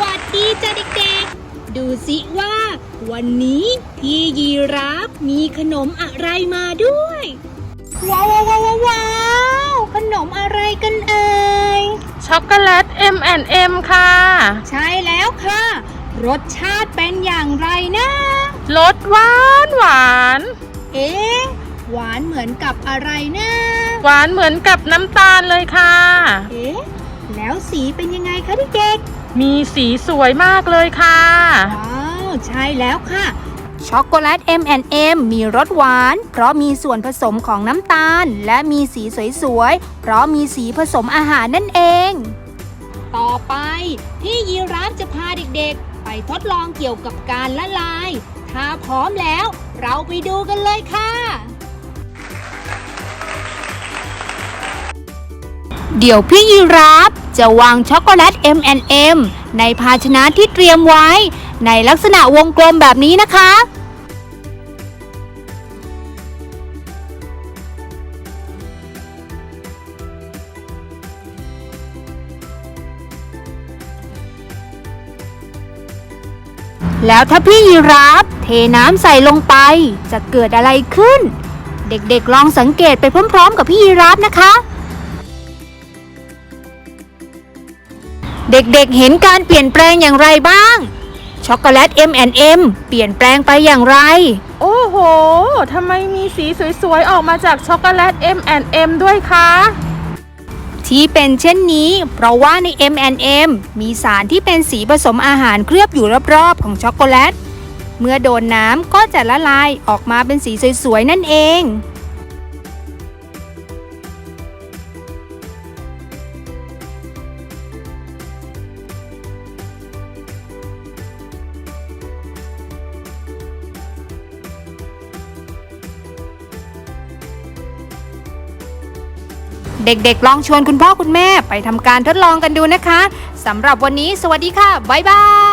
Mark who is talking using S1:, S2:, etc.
S1: วัสดีจ้าเด็กๆ ดูสิว่า วันนี้พี่ยีราฟมีขนมอะไรมาด้วย ว้าวว้าวว้าวว้าวขนมอะไรกันเอ่ย
S2: ช็อกโกแลต M&M ค่ะ
S1: ใช่แล้วค่ะ รสชาติเป็นอย่างไรนะ
S2: รสหวานหวาน
S1: เอ๊ะหวานเหมือนกับอะไรนะ
S2: หวานเหมือนกับน้ำตาลเลยค่ะ
S1: เอ๊ะ แล้วสีเป็นยังไงคะเด็ก
S2: มีสีสวยมากเลยค่ะ
S1: ๆว้าวใช่แล้วค่ะ ช็อกโกแลต M&M มีรสหวาน เพราะมีส่วนผสมของน้ำตาล และมีสีสวยๆ เพราะมีสีผสมอาหารนั่นเอง ต่อไปพี่ยีราฟจะพาเด็กๆ ไปทดลองเกี่ยวกับการละลาย ถ้าพร้อมแล้ว เราไปดูกันเลยค่ะ เดี๋ยวพี่ยีราฟ จะวางช็อกโกแลต M&M ในภาชนะที่เตรียมไว้ ในลักษณะวงกลมแบบนี้นะคะ แล้วถ้าพี่ยีราฟเทน้ำใส่ลงไปจะเกิดอะไรขึ้น เด็กๆลองสังเกตไปพร้อมๆ กับพี่ยีราฟนะคะ เด็กๆเห็นการเปลี่ยนแปลงอย่างไรบ้าง ช็อกโกแลต M&M เปลี่ยนแปลงไปอย่างไร
S2: โอ้โห ทำไมมีสีสวยๆ ออกมาจากช็อกโกแลต M&M ด้วยคะ
S1: ที่เป็นเช่นนี้ เพราะว่าใน M&M มีสารที่เป็นสีผสมอาหารเคลือบอยู่รอบๆ ของช็อกโกแลต เมื่อโดนน้ำก็จะละลายออกมาเป็นสีสวยๆ นั่นเอง เด็กๆ ลองชวนคุณพ่อคุณแม่ไปทำการทดลองกันดูนะคะสำหรับวันนี้สวัสดีค่ะ บ๊ายบาย